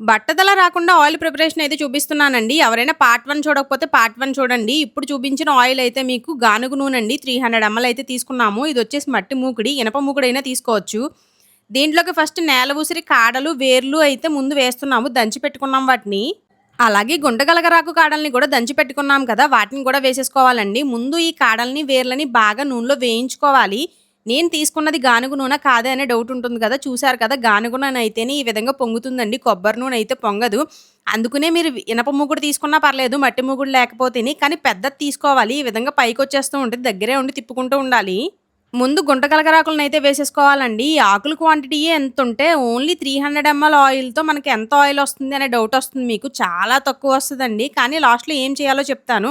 బట్టతల రాకుండా oil preparation అయితే చూపిస్తున్నానండి. ఎవరైనా పార్ట్ వన్ చూడకపోతే పార్ట్ వన్ చూడండి. ఇప్పుడు చూపించిన ఆయిల్ అయితే మీకు గానుగు నూనె అండి త్రీ హండ్రెడ్ ఎంఎల్ అయితే తీసుకున్నాము. ఇది వచ్చేసి మట్టి మూకుడి ఇనప మూకుడైనా తీసుకోవచ్చు. దీంట్లోకి ఫస్ట్ నేల ఉసిరి కాడలు వేర్లు అయితే ముందు వేస్తున్నాము. దంచి పెట్టుకున్నాం వాటిని. అలాగే గుండగలగరాకు కాడల్ని కూడా దంచి పెట్టుకున్నాం కదా. వాటిని కూడా వేసేసుకోవాలండి. ముందు ఈ కాడల్ని వేర్లని బాగా నూనెలో వేయించుకోవాలి. నేను తీసుకున్నది గానుగు నూనె కాదే అనే డౌట్ ఉంటుంది కదా చూశారు కదా గానుగు నూనె అయితేనే ఈ విధంగా పొంగుతుందండి. కొబ్బరి నూనె అయితే పొంగదు. అందుకనే మీరు ఇనప మూగుడు తీసుకున్నా పర్లేదు మట్టి మూగుడు లేకపోతేనే కానీ పెద్దది తీసుకోవాలి. ఈ విధంగా పైకి వచ్చేస్తూ ఉంటుంది దగ్గరే ఉండి తిప్పుకుంటూ ఉండాలి. ముందు గుంట అయితే వేసేసుకోవాలండి. ఈ ఆకుల క్వాంటిటీ ఎంత ఉంటే ఓన్లీ త్రీ హండ్రెడ్ ఎంఎల్ ఆయిల్తో మనకి ఎంత ఆయిల్ వస్తుంది అనే డౌట్ వస్తుంది మీకు. చాలా తక్కువ వస్తుందండి. కానీ లాస్ట్లో ఏం చేయాలో చెప్తాను.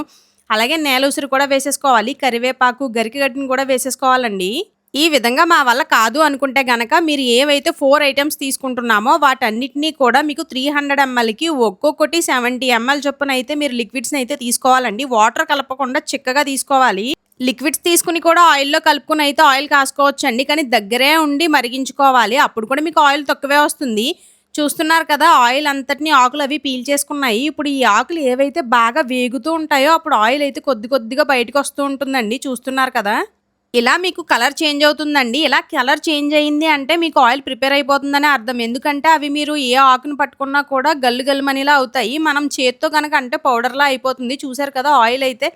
అలాగే నేల ఉసిరి కూడా వేసేసుకోవాలి. కరివేపాకు గరికగడ్డిని కూడా వేసేసుకోవాలండి. ఈ విధంగా మా వల్ల కాదు అనుకుంటే గనక మీరు ఏవైతే ఫోర్ ఐటమ్స్ తీసుకుంటున్నామో వాటన్నిటినీ కూడా మీకు త్రీ హండ్రెడ్ ఎంఎల్కి ఒక్కొక్కటి సెవెంటీ ఎంఎల్ చొప్పున అయితే మీరు లిక్విడ్స్ని అయితే తీసుకోవాలండి. వాటర్ కలపకుండా చిక్కగా తీసుకోవాలి. లిక్విడ్స్ తీసుకుని కూడా ఆయిల్లో కలుపుకుని అయితే ఆయిల్ కాసుకోవచ్చు అండి కానీ దగ్గరే ఉండి మరిగించుకోవాలి. అప్పుడు కూడా మీకు ఆయిల్ తక్కువే వస్తుంది. చూస్తున్నారు కదా ఆయిల్ అంతటిని ఆకులు అవి పీల్ చేసుకున్నాయి. ఇప్పుడు ఈ ఆకులు ఏవైతే బాగా వేగుతూ ఉంటాయో అప్పుడు ఆయిల్ అయితే కొద్ది కొద్దిగా బయటకు వస్తూ ఉంటుందండి. చూస్తున్నారు కదా? ఇలా మీకు కలర్ చేంజ్ అవుతుందండి. ఇలా కలర్ చేంజ్ అయింది అంటే మీకు ఆయిల్ ప్రిపేర్ అయిపోతుందని అర్థం. ఎందుకంటే అవి మీరు ఏ ఆకును పట్టుకున్నా కూడా గల్లు గల్లుమనిలా అవుతాయి. మనం చేత్తో కనుక అంటే పౌడర్లా అయిపోతుంది. చూసారు కదా ఆయిల్ అయితే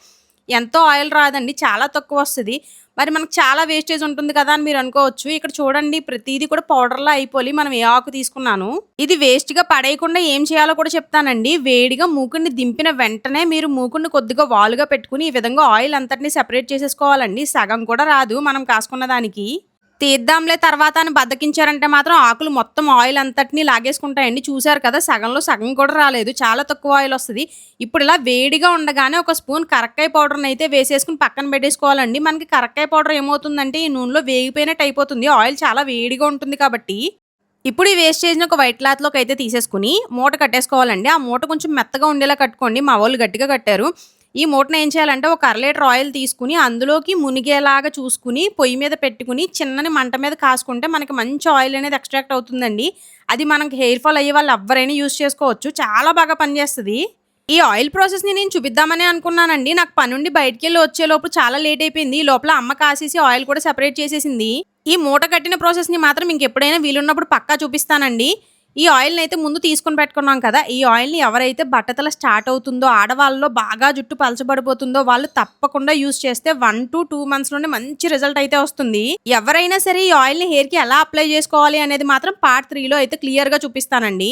ఎంతో ఆయిల్ రాదండి చాలా తక్కువ వస్తుంది. మరి మనకు చాలా వేస్టేజ్ ఉంటుంది కదా అని మీరు అనుకోవచ్చు. ఇక్కడ చూడండి ప్రతిదీ కూడా పౌడర్లా అయిపోయి మనం ఏ ఆకు తీసుకున్నాను. ఇది వేస్ట్గా పడేయకుండా ఏం చేయాలో కూడా చెప్తానండి. వేడిగా మూకుని దింపిన వెంటనే మీరు మూకుని కొద్దిగా వాలుగా పెట్టుకుని ఈ విధంగా ఆయిల్ అంతటిని సెపరేట్ చేసేసుకోవాలండి. సగం కూడా రాదు మనం కాసుకున్న దానికి. తీద్దాంలే తర్వాత అని బద్దకించారంటే మాత్రం ఆకులు మొత్తం ఆయిల్ అంతటిని లాగేసుకుంటాయండి. చూశారు కదా సగంలో సగం కూడా రాలేదు. చాలా తక్కువ ఆయిల్ వస్తుంది. ఇప్పుడు ఇలా వేడిగా ఉండగానే ఒక స్పూన్ కరక్కాయ పౌడర్ని అయితే వేసేసుకుని పక్కన పెట్టేసుకోవాలండి. మనకి కరక్కాయ పౌడర్ ఏమవుతుందంటే ఈ నూనెలో వేగిపోయినట్టు అయిపోతుంది. ఆయిల్ చాలా వేడిగా ఉంటుంది కాబట్టి ఇప్పుడు ఈ వేస్ట్ చేసిన ఒక వైట్ క్లాత్లోకి అయితే తీసేసుకుని మూట కట్టేసుకోవాలండి. ఆ మూట కొంచెం మెత్తగా ఉండేలా కట్టుకోండి. మా వాళ్ళు గట్టిగా కట్టారు. ఈ మూటను ఏం చేయాలంటే ఒక అర లీటర్ ఆయిల్ తీసుకుని అందులోకి మునిగేలాగా చూసుకుని పొయ్యి మీద పెట్టుకుని చిన్నని మంట మీద కాసుకుంటే మనకి మంచి ఆయిల్ అనేది ఎక్స్ట్రాక్ట్ అవుతుందండి. అది మనకి హెయిర్ ఫాల్ అయ్యే వాళ్ళు ఎవరైనా యూస్ చేసుకోవచ్చు. చాలా బాగా పనిచేస్తుంది. ఈ ఆయిల్ ప్రాసెస్ని నేను చూపిద్దామని అనుకున్నానండి. నాకు పనుండి బయటికి వెళ్ళి వచ్చే లోపు చాలా లేట్ అయిపోయింది. ఈ లోపల అమ్మ కాసేసి ఆయిల్ కూడా సెపరేట్ చేసేసింది. ఈ మూట కట్టిన ప్రాసెస్ని మాత్రం ఇంకెప్పుడైనా వీలున్నప్పుడు పక్కా చూపిస్తానండి. ఈ ఆయిల్ని అయితే ముందు తీసుకొని పెట్టుకున్నాం కదా ఈ ఆయిల్ని ఎవరైతే బట్టతల స్టార్ట్ అవుతుందో ఆడవాళ్ళలో బాగా జుట్టు పలచబడిపోతుందో వాళ్ళు తప్పకుండా యూస్ చేస్తే వన్ టు టూ మంత్స్లోనే మంచి రిజల్ట్ అయితే వస్తుంది. ఎవరైనా సరే ఈ ఆయిల్ని హెయిర్కి ఎలా అప్లై చేసుకోవాలి అనేది మాత్రం పార్ట్ త్రీలో అయితే క్లియర్గా చూపిస్తానండి.